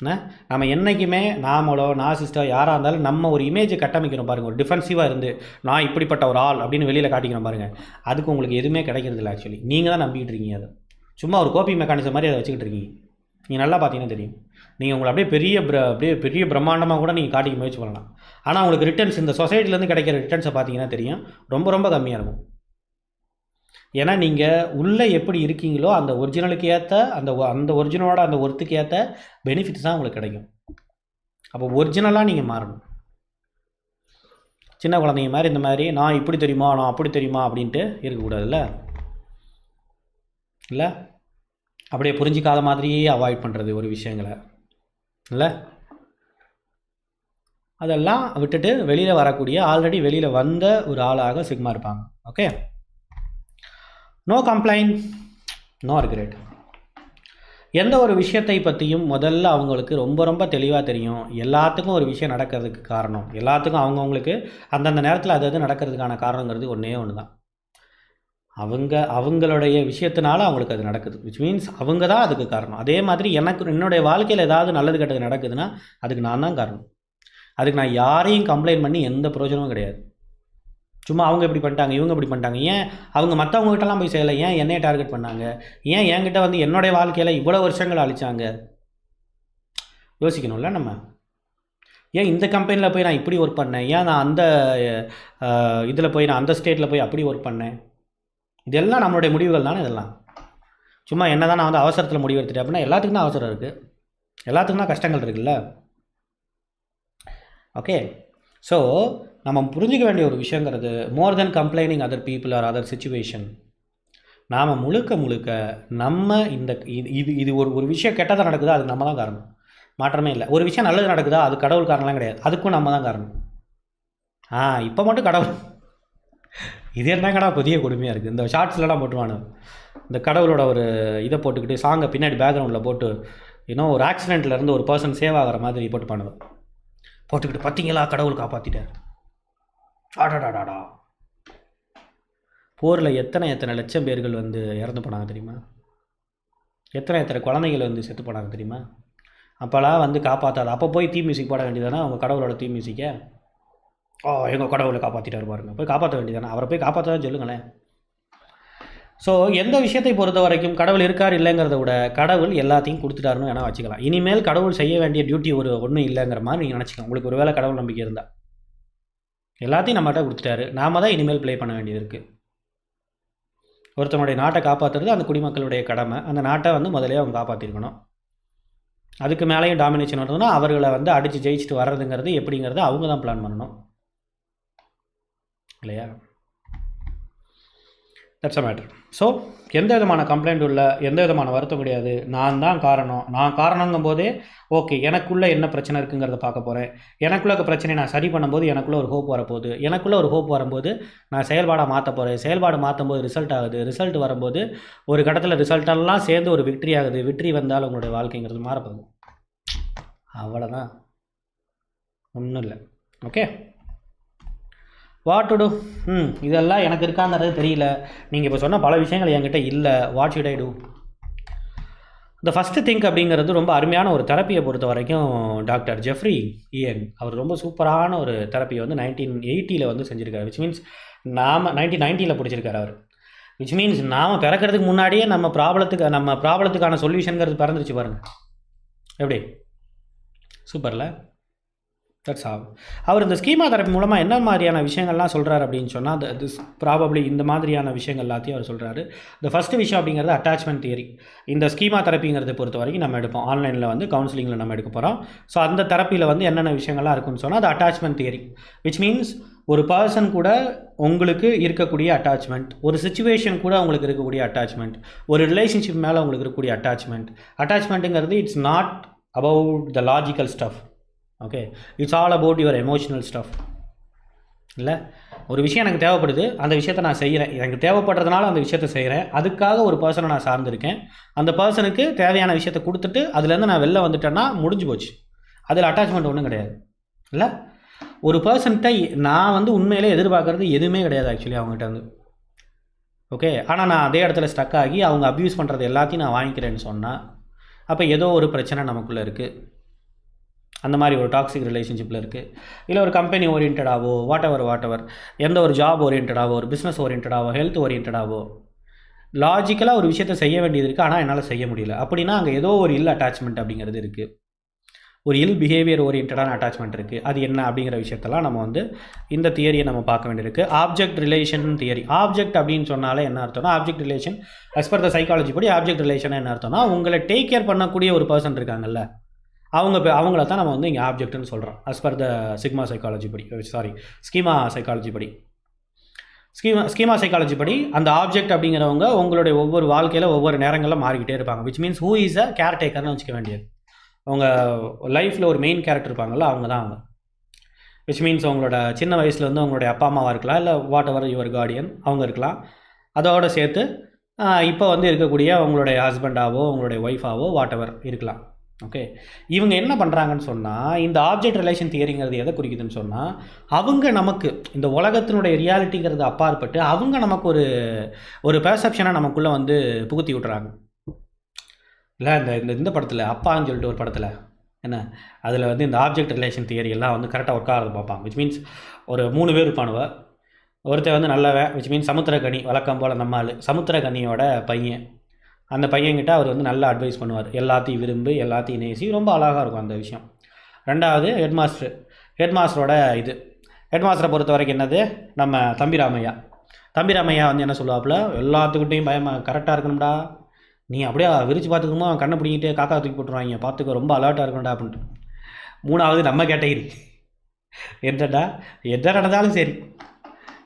என்ன? நம்ம என்றைக்குமே நாமளோ நாசிஸ்டோ யாராக இருந்தாலும் நம்ம ஒரு இமேஜை கட்டமைக்கிறோம் பாருங்கள் ஒரு டிஃபென்சிவாக இருந்து நான் இப்படிப்பட்ட ஒரு ஆள் அப்படின்னு வெளியில் காட்டிக்கிறோம் பாருங்கள் அதுக்கு உங்களுக்கு எதுவுமே கிடைக்கிறது இல்லை ஆக்சுவலி நீங்கள் தான் நம்பிக்கிட்டு இருக்கீங்க அதை. சும்மா ஒரு கோப்பி மெக்கானிசம் மாதிரி அதை வச்சுக்கிட்டு இருக்கீங்க. நீங்கள் நல்லா பார்த்தீங்கன்னா தெரியும். நீங்கள் உங்களை அப்படியே பெரிய பிர அப்படியே பெரிய பிரம்மாண்டமாக கூட நீங்கள் காட்டிக்க முயற்சி பண்ணலாம். ஆனால் உங்களுக்கு ரிட்டர்ன்ஸ் இந்த சொசைட்டிலேருந்து கிடைக்கிற ரிட்டர்ன்ஸை பார்த்தீங்கன்னா தெரியும். ரொம்ப ரொம்ப கம்மியாக இருக்கும். ஏன்னா நீங்கள் உள்ளே எப்படி இருக்கீங்களோ அந்த ஒரிஜினலுக்கு ஏற்ற அந்த அந்த ஒரிஜினலோட அந்த ஒர்த்துக்கு ஏற்ற பெனிஃபிட்ஸ் தான் உங்களுக்கு கிடைக்கும். அப்போ ஒரிஜினலாக நீங்கள் மாறணும். சின்ன குழந்தைங்க மாதிரி இந்த மாதிரி நான் இப்படி தெரியுமா? நான் அப்படி தெரியுமா? அப்படின்ட்டு இருக்கக்கூடாதுல்ல? இல்லை? அப்படியே புரிஞ்சிக்காத மாதிரியே அவாய்ட் பண்ணுறது ஒரு விஷயங்களை. இல்லை? அதெல்லாம் விட்டுட்டு வெளியில் வரக்கூடிய ஆல்ரெடி வெளியில் வந்த ஒரு ஆளாக சிக்மா இருப்பாங்க. Okay no complaint no regret. எந்த ஒரு விஷயத்தை பற்றியும் முதல்ல அவங்களுக்கு ரொம்ப ரொம்ப தெளிவாக தெரியும். எல்லாத்துக்கும் ஒரு விஷயம் நடக்கிறதுக்கு காரணம். எல்லாத்துக்கும் அவங்கவுங்களுக்கு அந்தந்த நேரத்தில் அது அது நடக்கிறதுக்கான காரணங்கிறது ஒன்றே ஒன்று தான் அவங்க அவங்களுடைய விஷயத்தினால அவங்களுக்கு அது நடக்குது. விச் மீன்ஸ் அவங்க தான் அதுக்கு காரணம். அதே மாதிரி எனக்கு என்னுடைய வாழ்க்கையில் ஏதாவது நல்லது கெட்டது நடக்குதுன்னா அதுக்கு நான் தான் காரணம். அதுக்கு நான் யாரையும் கம்ப்ளைண்ட் பண்ணி எந்த பிரயோஜனமும் கிடையாது. சும்மா அவங்க இப்படி பண்ணிட்டாங்க இவங்க இப்படி பண்ணிட்டாங்க. ஏன் அவங்க மற்றவங்க கிட்டலாம் போய் செய்யலை? ஏன் என்னையை டார்கெட் பண்ணாங்க? ஏன் என்கிட்ட வந்து என்னுடைய வாழ்க்கையில் இவ்வளோ வருஷங்கள் அழிச்சாங்க? யோசிக்கணும்ல நம்ம. ஏன் இந்த கம்பெனியில் போய் நான் இப்படி ஒர்க் பண்ணேன்? ஏன் நான் அந்த இதில் போய் நான் அந்த ஸ்டேட்டில் போய் அப்படி ஒர்க் பண்ணேன்? இதெல்லாம் நம்மளுடைய முடிவுகள் தானே இதெல்லாம்? சும்மா என்ன தான் நான் வந்து அவசரத்தில் முடிவு எடுத்துட்டேன் அப்படின்னா எல்லாத்துக்கும் தான் அவசரம் இருக்குது எல்லாத்துக்கும் தான் கஷ்டங்கள் இருக்குல்ல? ஓகே ஸோ நம்ம புரிஞ்சிக்க வேண்டிய ஒரு விஷயங்கிறது more then complaining other people or other situation நாம் முழுக்க முழுக்க நம்ம இந்த இது இது இது ஒரு ஒரு விஷயம் கெட்டதாக நடக்குதா? அதுக்கு நம்ம தான் காரணம். மாற்றமே இல்லை. ஒரு விஷயம் நல்லது நடக்குதா? அது கடவுள் காரணம்லாம் கிடையாது. அதுக்கும் நம்ம தான் காரணம். ஆ இப்போ மட்டும் கடவுள் இது என்னங்கடா புதிய கொடுமையாக இருக்குது இந்த ஷார்ட்ஸ்லலாம் போட்டுருவானு இந்த கடவுளோட ஒரு இதை போட்டுக்கிட்டு சாங்கை பின்னாடி பேக்ரவுண்டில் போட்டு இன்னும் ஒரு ஆக்சிடெண்ட்ல இருந்து ஒரு பர்சன் சேவ் ஆகிற மாதிரி போட்டு பண்ணுவேன் போட்டுக்கிட்டு பார்த்தீங்களா கடவுள் காப்பாற்றிட்டார் ஆடாடாடாடா போரில் எத்தனை எத்தனை லட்சம் பேர்கள் வந்து இறந்து போனாங்க தெரியுமா? எத்தனை எத்தனை குழந்தைகள் வந்து செத்து போனாங்க தெரியுமா? அப்போலாம் வந்து காப்பாற்றாது அப்போ போய் தீ மியூசிக் போட வேண்டியதானே அவங்க கடவுளோட தீ மியூசிக்கை ஓ எங்கள் கடவுளை காப்பாற்றிட்டாரு பாருங்க. போய் காப்பாற்ற வேண்டியதானே அவரை போய் காப்பாற்ற சொல்லுங்களேன். ஸோ எந்த விஷயத்தை பொறுத்த வரைக்கும் கடவுள் இருக்கார் இல்லைங்கிறத விட கடவுள் எல்லாத்தையும் கொடுத்துட்டாருன்னு வேணால் வச்சுக்கலாம். இனிமேல் கடவுள் செய்ய வேண்டிய டியூட்டி ஒரு ஒன்றும் இல்லைங்கிற மாதிரி நீங்கள் நினச்சிக்கலாம். உங்களுக்கு ஒரு வேளை கடவுள் நம்பிக்கை இருந்தால் எல்லாத்தையும் நம்மகிட்ட கொடுத்துட்டாரு. நாம தான் இனிமேல் ப்ளே பண்ண வேண்டியது இருக்குது ஒருத்தனுடைய நாட்டை காப்பாற்றுறது அந்த குடிமக்களுடைய கடமை. அந்த நாட்டை வந்து முதலே அவங்க காப்பாற்றிருக்கணும் அதுக்கு மேலேயும் டாமினேஷன் வரணும்னா அவர்களை வந்து அடித்து ஜெயிச்சுட்டு வர்றதுங்கிறது எப்படிங்கிறத அவங்க தான் பிளான் பண்ணணும். இல்லையா? தட்ஸ் அ மேட்டர் ஸோ எந்த விதமான கம்ப்ளைண்ட் இல்லை எந்த விதமான வருத்தம் கிடையாது. நான் தான் காரணம். நான் காரணங்கும் போதே ஓகே எனக்குள்ளே என்ன பிரச்சனை இருக்குங்கிறத பார்க்க போகிறேன் எனக்குள்ள இருக்க நான் சரி பண்ணும்போது எனக்குள்ளே ஒரு ஹோப் வரப்போகுது. எனக்குள்ளே ஒரு ஹோப் வரும்போது நான் செயல்பாடாக மாற்ற போகிறேன் செயல்பாடு மாற்றும் போது ரிசல்ட் ஆகுது. ரிசல்ட் வரும்போது ஒரு கட்டத்தில் ரிசல்ட்டெல்லாம் சேர்ந்து ஒரு விக்ட்ரி ஆகுது. விக்ட்ரி வந்தால் உங்களுடைய வாழ்க்கைங்கிறது மாறப்போகும் அவ்வளோதான் ஒன்றும் இல்லை. ஓகே வாட் டு டூ ம் இதெல்லாம் எனக்கு இருக்காங்கிறது தெரியல. நீங்கள் இப்போ சொன்ன பல விஷயங்கள் என்கிட்ட இல்லை. வாட் ஷுட் ஐ டூ இந்த ஃபஸ்ட்டு திங்க் அப்படிங்கிறது ரொம்ப அருமையான ஒரு தெரப்பியை பொறுத்த வரைக்கும் டாக்டர் ஜெஃப்ரி இயன். அவர் ரொம்ப சூப்பரான ஒரு தெரப்பியை வந்து நைன்டீன் எயிட்டியில் வந்து செஞ்சுருக்காரு விச் மீன்ஸ் நாம் நைன்டீன் நைன்ட்டியில் பிடிச்சிருக்காரு அவர். விச் மீன்ஸ் நாம் பிறக்கிறதுக்கு முன்னாடியே நம்ம ப்ராப்ளத்துக்கு நம்ம ப்ராப்ளத்துக்கான சொல்யூஷனுங்கிறது பிறந்துருச்சு பாருங்கள் எப்படி? சூப்பரில்? தட்ஸ் ஆல் அவர் இந்த ஸ்கீமா தெரப்பி மூலமாக என்ன மாதிரியான விஷயங்கள்லாம் சொல்கிறார் அப்படின்னு சொன்னால் திஸ் ப்ராபப்ளி இந்த மாதிரியான விஷயங்கள் எல்லாத்தையும் அவர் சொல்கிறாரு இந்த ஃபஸ்ட்டு விஷயம் அப்படிங்கிறது அட்டாச்மெண்ட் தியரி இந்த ஸ்கீமா தெரப்பிங்கிறத பொறுத்த வரைக்கும் நம்ம எடுப்போம். ஆன்லைனில் வந்து கவுன்சிலிங்கில் நம்ம எடுக்க போகிறோம் ஸோ அந்த தெரப்பியில் வந்து என்னென்ன விஷயங்கள்லாம் இருக்குன்னு சொன்னால் அது அட்டாச்மெண்ட் தியரி விச் மீன்ஸ் ஒரு பர்சன் கூட உங்களுக்கு இருக்கக்கூடிய அட்டாச்மெண்ட் ஒரு சுச்சுவேஷன் கூட உங்களுக்கு இருக்கக்கூடிய அட்டாச்மெண்ட் ஒரு ரிலேஷன்ஷிப் மேலே உங்களுக்கு இருக்கக்கூடிய attachment அட்டாச்மெண்ட்டுங்கிறது it's not about the logical stuff okay it's all about your emotional stuff இல்லை? ஒரு விஷயம் எனக்கு தேவைப்படுது அந்த விஷயத்தை நான் செய்கிறேன் எனக்கு தேவைப்படுறதுனால அந்த விஷயத்தை செய்கிறேன் அதுக்காக ஒரு பர்சனை நான் சார்ந்திருக்கேன். அந்த பர்சனுக்கு தேவையான விஷயத்தை கொடுத்துட்டு அதுலேருந்து நான் வெளில வந்துட்டேன்னா முடிஞ்சு போச்சு. அதில் அட்டாச்மெண்ட் ஒன்றும் கிடையாது. இல்லை? ஒரு பர்சன்கிட்ட நான் வந்து உண்மையிலே எதிர்பார்க்குறது எதுவுமே கிடையாது ஆக்சுவலி அவங்ககிட்ட வந்து ஓகே ஆனால் நான் அதே இடத்துல ஸ்டக் ஆகி அவங்க அப்யூஸ் பண்ணுறது எல்லாத்தையும் நான் வாங்கிக்கிறேன்னு சொன்னால் அப்போ ஏதோ ஒரு பிரச்சனை நமக்குள்ளே இருக்குது அந்த மாதிரி ஒரு டாக்ஸிக் ரிலேஷன்ஷிப்பில் இருக்குது இல்லை ஒரு கம்பெனி ஓரியன்டாவோ வாட் எவர் வாட் எவர் எந்த ஒரு ஜாப் ஓரியன்டாவோ ஒரு பிஸ்னஸ் ஓரியன்டாவோ ஹெல்த் ஓரியன்டாவோ லாஜிக்கலாக ஒரு விஷயத்தை செய்ய வேண்டியது இருக்குது ஆனால் என்னால் செய்ய முடியல. அப்படின்னா அங்கே ஏதோ ஒரு இல் அட்டாச்மெண்ட் அப்படிங்கிறது இருக்குது ஒரு இல் பிஹேவியர் ஓரியன்டான அட்டாச்மெண்ட் இருக்குது அது என்ன அப்படிங்கிற விஷயத்தெல்லாம் நம்ம வந்து இந்த தியரியை நம்ம பார்க்க வேண்டியிருக்கு. ஆப்ஜெக்ட் ரிலேஷன் தியரி ஆப்ஜெக்ட் அப்படின்னு சொன்னாலே என்ன அர்த்தம்னா object relation as per the psychology படி ஆப்ஜெக்ட் ரிலேஷன் என்ன அர்த்தம்னா உங்களை டேக் கேர் பண்ணக்கூடிய ஒரு பர்சன் இருக்காங்கல்ல. அவங்க பே- அவங்கள தான் நம்ம வந்து இங்கே ஆப்ஜெக்ட்னு சொல்கிறோம் as per the sigma psychology படி சாரி ஸ்கீமா சைக்காலஜி படி. ஸ்கீமா ஸ்கீமா சைக்காலஜி படி அந்த ஆப்ஜெக்ட் அப்படிங்கிறவங்க உங்களுடைய ஒவ்வொரு வாழ்க்கையில் ஒவ்வொரு நேரங்களில் மாறிக்கிட்டே இருப்பாங்க. Which means who is a care டேக்கர்னு வச்சுக்க வேண்டியது. அவங்க லைஃப்பில் ஒரு மெயின் கேரக்டர் இருப்பாங்கல்ல அவங்க தான் அவங்க. விச் மீன்ஸ் அவங்களோட சின்ன வயசில் வந்து அவங்களுடைய அப்பா அம்மாவாக இருக்கலாம் இல்லை வாட் எவர் யுவர் கார்டியன் அவங்க இருக்கலாம். அதோடு சேர்த்து இப்போ வந்து இருக்கக்கூடிய அவங்களுடைய ஹஸ்பண்டாவோ அவங்களுடைய ஒய்ஃபாவோ வாட் எவர் இருக்கலாம். ஓகே இவங்க என்ன பண்ணுறாங்கன்னு சொன்னால் இந்த ஆப்ஜெக்ட் ரிலேஷன் தியரிங்கிறது எதை குறிக்குதுன்னு சொன்னால் அவங்க நமக்கு இந்த உலகத்தினுடைய ரியாலிட்டிங்கிறது அப்பாற்பட்டு அவங்க நமக்கு ஒரு ஒரு பெர்செப்ஷனாக நமக்குள்ளே வந்து புகுத்தி விட்றாங்க இல்லை இந்த இந்த இந்த படத்தில் அப்பான்னு சொல்லிட்டு ஒரு படத்தில் என்ன? அதில் வந்து இந்த ஆப்ஜெக்ட் ரிலேஷன் தியரி எல்லாம் வந்து கரெக்டாக ஒர்க் ஆகிறது பார்ப்பாங்க. விச் மீன்ஸ் ஒரு மூணு பேர் இருப்பானுவ. ஒருத்தர் வந்து நல்லவன் விச் மீன்ஸ் சமுத்திரக்கனி வழக்கம் போல் நம்ம ஆள். சமுத்திரக்கனியோட பையன். அந்த பையன்கிட்ட அவர் வந்து நல்லா அட்வைஸ் பண்ணுவார். எல்லாத்தையும் விரும்பி எல்லாத்தையும் நேசி ரொம்ப அழகாக இருக்கும் அந்த விஷயம். ரெண்டாவது ஹெட்மாஸ்டர் ஹெட்மாஸ்டரோட இது. ஹெட்மாஸ்டரை பொறுத்த வரைக்கும் என்னது? நம்ம தம்பிராமையா தம்பிராமையா வந்து என்ன சொல்லுவாப்புல? எல்லாத்துக்கிட்டையும் பயமாக கரெக்டாக இருக்கணும்டா. நீ அப்படியே விரிச்சு பார்த்துக்கணுமோ? அவன் கண்ணை பிடிங்கிட்டு காக்கா தூக்கி போட்டுருவாங்க. பார்த்துக்க ரொம்ப அலர்ட்டாக இருக்கணும்டா அப்படின்ட்டு. மூணாவது நம்ம கேட்டகிரி. என்னடா? எதை நடந்தாலும் சரி.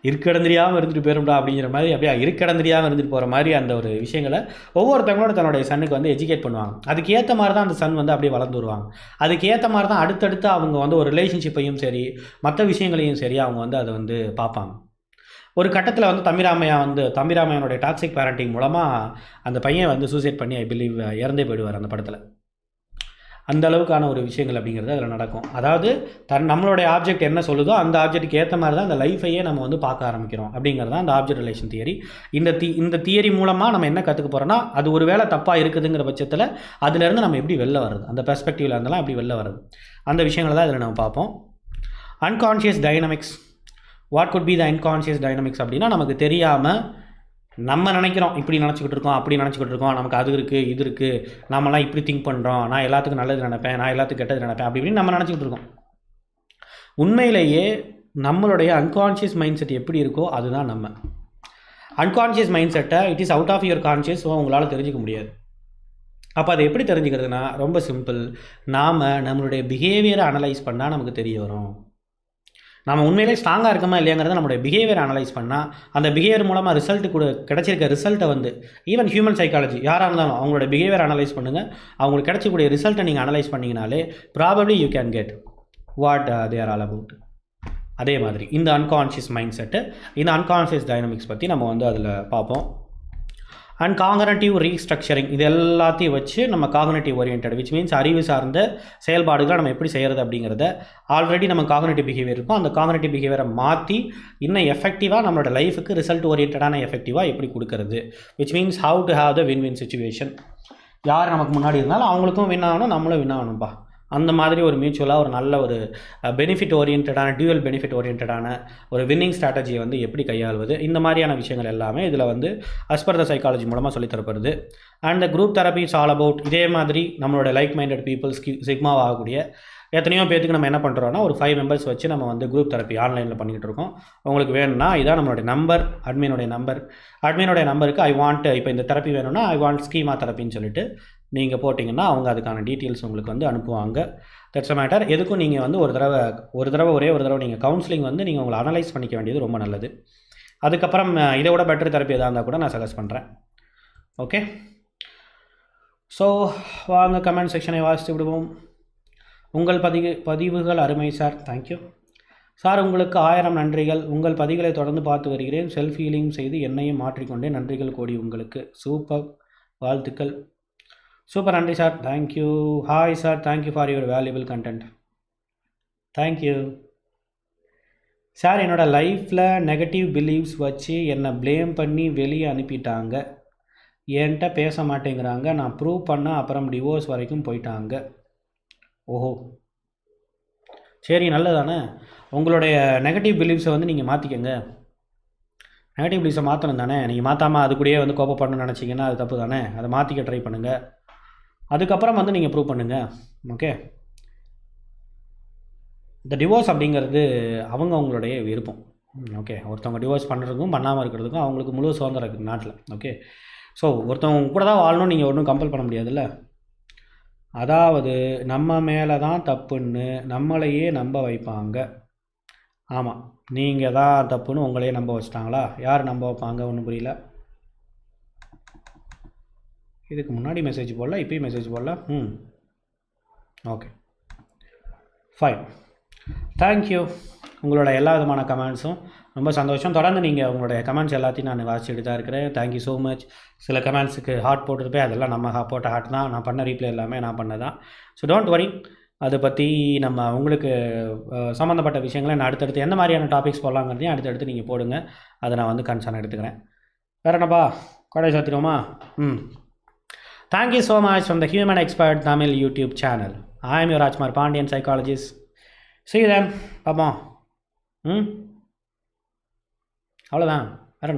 இருக்கடம் தெரியாமல் இருந்துட்டு போயிரும்டா அப்படிங்கிற மாதிரி அப்படியே இருக்கடம் தெரியாமல் இருந்துட்டு போகிற மாதிரி அந்த ஒரு விஷயங்களை ஒவ்வொருத்தவங்களோட தன்னுடைய சன்னுக்கு வந்து எஜுகேட் பண்ணுவாங்க. அதுக்கு ஏற்ற மாதிரி தான் அந்த சன் வந்து அப்படியே வளர்ந்து வருவாங்க. அதுக்கேற்ற மாதிரி தான் அடுத்தடுத்து அவங்க வந்து ஒரு ரிலேஷன்ஷிப்பையும் சரி மற்ற விஷயங்களையும் சரி அவங்க வந்து அதை வந்து பார்ப்பாங்க. ஒரு கட்டத்தில் வந்து தம்பிராமையா வந்து தம்பிராமையனுடைய டாக்ஸிக் பேரண்டிங் மூலமாக அந்த பையன் வந்து சூசைட் பண்ணி ஐ பிலீவ் இறந்தே போயிடுவார் அந்த படத்தில். அந்த அளவுக்கான ஒரு விஷயங்கள் அப்படிங்கிறது அதில் நடக்கும். அதாவது தன் நம்மளுடைய ஆப்ஜெக்ட் என்ன சொல்லுதோ அந்த ஆப்ஜெக்ட்டுக்கு ஏற்ற மாதிரி தான் அந்த லைஃபையே நம்ம வந்து பார்க்க ஆரம்பிக்கிறோம் அப்படிங்கிறது தான் அந்த ஆப்ஜெக்ட் ரிலேஷன் தியரி இந்த தி இந்த தியரி மூலமாக நம்ம என்ன கற்றுக்க போகிறோம்னா அது ஒரு வேளை தப்பாக இருக்குதுங்கிற பட்சத்தில் அதுலேருந்து நம்ம எப்படி வெளில வர்றது? அந்த பெர்ஸ்பெக்டிவில் இருந்தெல்லாம் எப்படி வெளில வருது அந்த விஷயங்களை தான் இதில் நம்ம பார்ப்போம். Unconscious dynamics what could be the unconscious dynamics அப்படின்னா நமக்கு தெரியாமல் நம்ம நினைக்கிறோம் இப்படி நினச்சிக்கிட்டு இருக்கோம் அப்படி நினச்சிக்கிட்டு இருக்கோம் நமக்கு அது இருக்குது இது இருக்குது நம்மலாம் இப்படி திங்க் பண்ணுறோம் நான் எல்லாத்துக்கும் நல்லது நினைப்பேன் நான் எல்லாத்துக்கும் கெட்டது நினைப்பேன் அப்படி இப்படின்னு நம்ம நினச்சிக்கிட்டு இருக்கோம். உண்மையிலேயே நம்மளுடைய அன்கான்ஷியஸ் மைண்ட் செட் எப்படி இருக்கோ அதுதான் நம்ம. அன்கான்ஷியஸ் மைண்ட் செட்டை it is out of your conscious so உங்களால் தெரிஞ்சிக்க முடியாது. அப்போ அதை எப்படி தெரிஞ்சுக்கிறதுனா ரொம்ப சிம்பிள் நாம் நம்மளுடைய பிஹேவியரை அனலைஸ் பண்ணால் நமக்கு தெரிய வரும். நம்ம உண்மையிலே ஸ்ட்ராங்காக இருக்கமா இல்லையாங்கிறத நம்மளுடைய பிஹேவியர் அனலைஸ் பண்ணால் அந்த பிஹேவியர் மூலமாக ரிசல்ட் கூட கிடைச்சிருக்க ரிசல்ட்டை வந்து ஈவன் ஹியூமன் சைக்காலஜி யாராக இருந்தாலும் அவங்களோட பிஹேவியர் அனலைஸ் பண்ணுங்கள் அவங்களுக்கு கிடைச்சக்கூடிய ரிசல்ட்டை நீங்கள் அனலைஸ் பண்ணிங்கனாலே probably you can get what they are all about அதே மாதிரி இந்த அன்கான்ஷியஸ் மைண்ட் செட்டு இந்த அன்கான்ஷியஸ் டைனமிக்ஸ் பற்றி நம்ம வந்து அதில் பார்ப்போம். அண்ட் காங்கனட்டிவ் ரீஸ்ட்ரக்சரிங் இது எல்லாத்தையும் வச்சு நம்ம காகனட்டிவ் ஓரியன்ட் விச் மீன்ஸ் அறிவு சார்ந்த செயல்பாடுகளை நம்ம எப்படி செய்கிறது அப்படிங்கிறத ஆல்ரெடி நம்ம காகனட்டிவ் பிஹேவியர் இருக்கும். அந்த காகனட்டிவ் பிஹேவியரை மாற்றி இன்னும் எஃபெக்டிவாக நம்மளோட லைஃபுக்கு ரிசல்ட் ஓரியன்டான எஃபெக்டிவாக எப்படி கொடுக்கறது? Which means how to have the win win situation யார் நமக்கு முன்னாடி இருந்தாலும் அவங்களுக்கும் வின் ஆகணும் நம்மளும் வின் ஆகணும்ப்பா அந்த மாதிரி ஒரு மியூச்சுவலாக ஒரு நல்ல ஒரு பெனிஃபிட் ஓரியன்டான டியூவல் பெனிஃபிட் ஓரியன்டான ஒரு வின்னிங் ஸ்ட்ராட்டஜியை வந்து எப்படி கையாள்வது? இந்த மாதிரியான விஷயங்கள் எல்லாமே இதில் வந்து அஸ்பர் த சைக்காலஜி மூலமாக சொல்லித்தரப்படுது and the group therapy is all about இதே மாதிரி நம்மளோட லைக் மைண்டட் பீப்புள்ஸ் சிக்மாவாக ஆகக்கூடிய எத்தனையோ பேத்துக்கு நம்ம என்ன பண்ணுறோம்னா ஒரு ஃபைவ் மெம்பர்ஸ் வச்சு நம்ம வந்து குரூப் தெரப்பி ஆன்லைனில் பண்ணிகிட்டு இருக்கோம். உங்களுக்கு வேணும்னா இதான் நம்மளுடைய நம்பர் அட்மினுடைய நம்பர் அட்மினுடைய நம்பருக்கு ஐ வாண்ட் இப்போ இந்த தெரப்பி வேணும்னா ஐ வாண்ட் ஸ்கீமா தெரப்பின்னு சொல்லிட்டு நீங்கள் போட்டிங்கன்னா அவங்க அதுக்கான டீட்டெயில்ஸ் உங்களுக்கு வந்து அனுப்புவாங்க. தட்ஸ் அ மேட்டர் எதுக்கும் நீங்கள் வந்து ஒரு தடவை ஒரு தடவை ஒரே ஒரு தடவை நீங்கள் கவுன்சிலிங் வந்து நீங்கள் உங்களை அனலைஸ் பண்ணிக்க வேண்டியது ரொம்ப நல்லது. அதுக்கப்புறம் இதை விட பெட்டர் தெரப்பி எதாக இருந்தால் கூட நான் சஜஸ்ட் பண்ணுறேன் ஓகே ஸோ வாங்க கமெண்ட் செக்ஷனை வாசித்து விடுவோம். உங்கள் பதிவு பதிவுகள் அருமை சார் தேங்க்யூ சார் உங்களுக்கு ஆயிரம் நன்றிகள். உங்கள் பதிவுகளை தொடர்ந்து பார்த்து வருகிறேன். செல்ஃப் ஹீலிங் செய்து என்னையும் மாற்றிக்கொண்டே நன்றிகள் கோடி உங்களுக்கு. சூப்பர் வாழ்த்துக்கள். சூப்பர் நன்றி sir thank you hi sir thank you for your valuable content thank you sir என்னோடய லைஃப்பில் நெகட்டிவ் பிலீவ்ஸ் வச்சு என்னை ப்ளேம் பண்ணி வெளியே அனுப்பிட்டாங்க. என்கிட்ட பேச மாட்டேங்கிறாங்க. நான் ப்ரூவ் பண்ண அப்புறம் டிவோர்ஸ் வரைக்கும் போயிட்டாங்க. ஓஹோ. சரி நல்லதானே உங்களுடைய நெகட்டிவ் பிலீவ்ஸை வந்து நீங்கள் மாற்றிக்கங்க நெகட்டிவ் பிலீவ்ஸை மாற்றணும் தானே நீங்கள் மாற்றாமல் அது கூடயே வந்து கோப்பப்படணும்னு நினச்சிங்கன்னா அது தப்பு தானே அதை மாற்றிக்க ட்ரை பண்ணுங்கள் அதுக்கப்புறம் வந்து நீங்கள் ப்ரூவ் பண்ணுங்கள் ஓகே இந்த டிவோர்ஸ் அப்படிங்கிறது அவங்க அவங்களுடைய விருப்பம். ஓகே ஒருத்தவங்க டிவோர்ஸ் பண்ணுறதுக்கும் பண்ணாமல் இருக்கிறதுக்கும் அவங்களுக்கு முழு சுதந்திரம் இருக்குது நாட்டில். ஓகே ஸோ ஒருத்தவங்க கூட தான் வாழணும் நீங்கள் ஒன்றும் கம்பல் பண்ண முடியாதுல்ல? அதாவது நம்ம மேலே தான் தப்புன்னு நம்மளையே நம்ப வைப்பாங்க. ஆமாம் நீங்கள் தான் தப்புன்னு உங்களையே நம்ப வச்சிட்டாங்களா? யார் நம்ப வைப்பாங்க? ஒன்றும் புரியல. இதுக்கு முன்னாடி மெசேஜ் போடல இப்போயும் மெசேஜ் போடல. ம் ஓகே ஃபைன் தேங்க்யூ உங்களோட எல்லா விதமான கமெண்ட்ஸும் ரொம்ப சந்தோஷம். தொடர்ந்து நீங்கள் உங்களுடைய கமெண்ட்ஸ் எல்லாத்தையும் நான் வாசிச்சுட்டு தான் இருக்கிறேன். தேங்க்யூ ஸோ மச் சில கமெண்ட்ஸுக்கு ஹார்ட் போட்டிருப்பேன். அதெல்லாம் நம்ம ha- போட்ட ஹார்ட் தான். நான் பண்ண ரீப்ளே எல்லாமே நான் பண்ணதான். ஸோ டோன்ட் வரி அதை பற்றி நம்ம உங்களுக்கு சம்மந்தப்பட்ட விஷயங்களை நான் அடுத்தடுத்து எந்த மாதிரியான டாபிக்ஸ் போடலாங்கிறதையும் அடுத்தடுத்து நீங்கள் போடுங்க. அதை நான் வந்து கன்சர்ன் எடுத்துக்கிறேன். வேறு என்னப்பா? கொடை சாத்திடுவோமா? ம் thank you so much from the human expert Tamil YouTube channel I am your Rajkumar Pandian psychologist see you hmm அவ்வளோதான் வேற